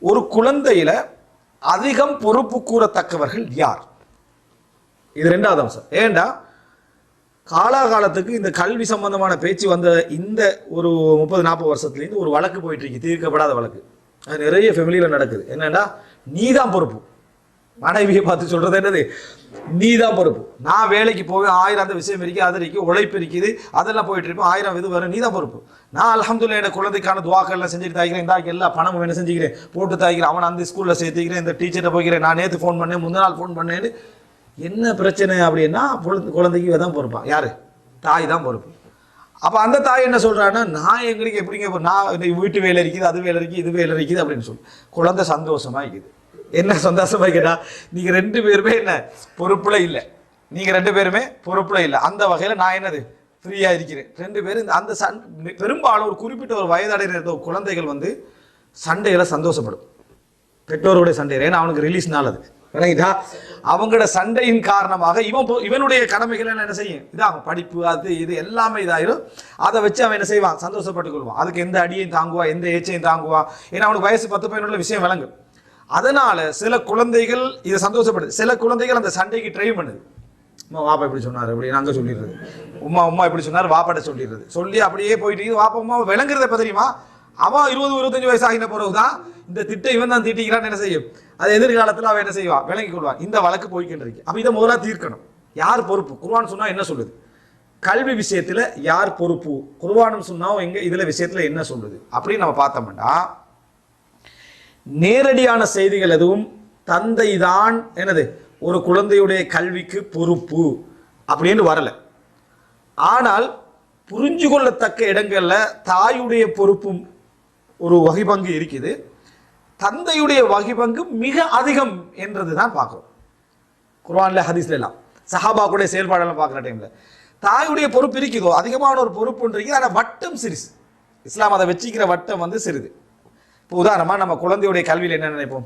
ஒரு குழந்தையில அதிகம் பொறுப்பு கூறத்தக்கவர்கள் யார்? இது ரெண்டாவது அம்சம். ஏண்டா? காலாகாலத்துக்கு இந்த கல்வி சம்பந்தமான பேச்சு வந்த இந்த ஒரு முப்பது நாற்பது வருஷத்துலேருந்து ஒரு வழக்கு போயிட்டு இருக்கு. தீர்க்கப்படாத வழக்கு. அது நிறைய ஃபெமிலியில் நடக்குது. என்னன்னா நீதான் பொறுப்பு. மனைவியை பார்த்து சொல்றது என்னது? நீ தான் பொறுப்பு. நான் வேலைக்கு போவேன் ஆயிரம் அந்த விஷயம் இருக்கு அது இருக்கு உழைப்பு இருக்குது அதெல்லாம் போயிட்டு இருப்பேன் ஆயிரம் இது வரும் நீ தான் பொறுப்பு. நான் அலமதுல்ல எனக்கு குழந்தைக்கான துவாக்கள் எல்லாம் செஞ்சுட்டு தாய்க்கிறேன் இந்த எல்லா பணமும் என்ன செஞ்சுக்கிறேன் போட்டு தாய்க்கிறேன் அவனை அந்த ஸ்கூல்ல சேர்த்துக்கிறேன் இந்த டீச்சர்கிட்ட போய்க்கிறேன் நான் நேற்று ஃபோன் பண்ணேன் முந்தின நாள் ஃபோன் பண்ணேன்னு என்ன பிரச்சனை அப்படின்னா குழந்தைக்கு தான் பொறுப்பான் யாரு? தாய் தான் பொறுப்பு. அப்போ அந்த தாய் என்ன சொல்கிறான்னா நான் எங்களுக்கு எப்படிங்க நான் வீட்டு வேலை இருக்குது அது வேலை இருக்குது இது வேலை இருக்குது அப்படின்னு சொல்லி. குழந்தை சந்தோஷமா இருக்குது என்ன சந்தோஷமா கேட்டா நீங்க ரெண்டு பேருமே என்ன? பொறுப்புல இல்லை. நீங்க ரெண்டு பேருமே பொறுப்புல இல்லை. அந்த வகையில நான் என்னது? ஃப்ரீயா இருக்கிறேன். ரெண்டு பேரும் இந்த- அந்த சண் பெரும்பாலும் ஒரு குறிப்பிட்ட ஒரு வயதடைகிற குழந்தைகள் வந்து சண்டையில சந்தோஷப்படும். பெற்றோருடைய சண்டை. ஏன்னா அவனுக்கு ரிலீஸ் நாள் அது. விளங்கிட்டா அவங்களோட சண்டையின் காரணமாக இவன் இவனுடைய கடமைகள் என்ன செய்யும்? இதாகும் படிப்பு அது இது எல்லாமே இதாயிரும். அதை வச்சு அவன் என்ன செய்வான்? சந்தோஷப்பட்டுக் கொள்வான். அதுக்கு எந்த அடியையும் தாங்குவான் எந்த ஏச்சையும் தாங்குவான் ஏன்னா அவனுக்கு வயசு பத்து பதினொன்று விஷயம் விளங்கும். அதனால சில குழந்தைகள் இதை சந்தோஷப்படுது. சில குழந்தைகள் அந்த சண்டைக்கு ட்ரை பண்ணுது. அம்மா வாப்பா இப்படி சொன்னார். அப்படி நாங்கள் சொல்லிடுறது. உம்மா உம்மா இப்படி சொன்னார். வாப்பாட்ட சொல்லிடுறது. சொல்லி அப்படியே போயிட்டு வாப்பா உமா விளங்குறத தெரியுமா? அவன் இருபது இருபத்தஞ்சு வயசு ஆகின பிறகுதான் இந்த திட்டம் இவன் தான் தீட்டிக்கிறான்னு என்ன செய்யும்? அது எதிர்காலத்தில் அவன் என்ன செய்வான் விளங்கி கொள்வான். இந்த வழக்கு போய்க்கிட்டு இருக்கு இதை முதலாக தீர்க்கணும். யார் பொறுப்பு? குர்ஆன் சொன்னால் என்ன சொல்லுது? கல்வி விஷயத்தில் யார் பொறுப்பு? குர்ஆனும் சொன்னால் எங்கே இதில் விஷயத்தில் என்ன சொல்லுது? அப்படின்னு நம்ம பார்த்தோம்னா நேரடியான செய்திகள் எதுவும் தந்தை தான் என்னது? ஒரு குழந்தையுடைய கல்விக்கு பொறுப்பு அப்படின்னு வரல. ஆனால் புரிஞ்சு கொள்ளத்தக்க இடங்களில் தாயுடைய பொறுப்பும் ஒரு வகை பங்கு இருக்குது. தந்தையுடைய வகை பங்கு மிக அதிகம் என்றது தான் பார்க்குறோம். குர்வானில் ஹதீஸ்ல எல்லாம் சஹாபாக்குடைய செயல்பாடெல்லாம் பார்க்குற டைமில் தாயுடைய பொறுப்பு இருக்குதோ? அதிகமான ஒரு பொறுப்புன்ற இருக்குது. ஆனால் வட்டம் சிறிசு. இஸ்லாம் அதை வச்சிக்கிற வட்டம் வந்து சிறிது. இப்போ உதாரணமாக நம்ம குழந்தையுடைய கல்வியில் என்ன நினைப்போம்?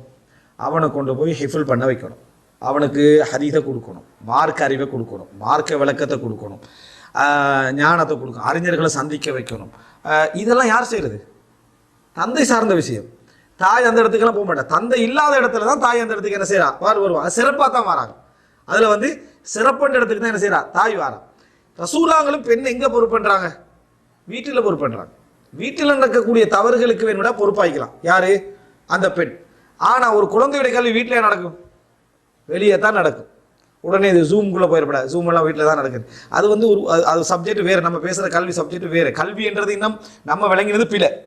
அவனை கொண்டு போய் ஹிஃபில் பண்ண வைக்கணும். அவனுக்கு ஹரிதை கொடுக்கணும் மார்க்க அறிவை கொடுக்கணும் மார்க்க விளக்கத்தை கொடுக்கணும் ஞானத்தை கொடுக்கணும் அறிஞர்களை சந்திக்க வைக்கணும். இதெல்லாம் யார் செய்கிறது தந்தை சார்ந்த விஷயம். தாய் அந்த இடத்துக்கெல்லாம் போக மாட்டேன் தந்தை இல்லாத இடத்துல தான் தாய் அந்த இடத்துக்கு என்ன செய்கிறா வார் வருவாங்க சிறப்பாக தான் வராங்க. அதில் வந்து சிறப்புன்ற இடத்துக்கு தான் என்ன செய்கிறா தாய் வாரா. ரசூலாங்களும் பெண் எங்கே பொறுப்புன்றாங்க வீட்டில் பொறுப்புன்றாங்க வீட்டில் நடக்கக்கூடிய தவறுகளுக்கு வேணும்னா பொறுப்பாய்க்கலாம். யாரு? அந்த பெண். ஆனால் ஒரு குழந்தையுடைய கல்வி வீட்டிலே நடக்கும்? வெளியே தான் நடக்கும். உடனே இது ஜூம்குள்ளே போயிடப்படாது. ஜூம் எல்லாம் வீட்டில் தான் நடக்குது. அது வந்து ஒரு அது- அது சப்ஜெக்ட் வேறு. நம்ம பேசுகிற கல்வி சப்ஜெக்ட் வேறு. கல்வின்றது இன்னும் நம்ம விளங்கினது பிழை.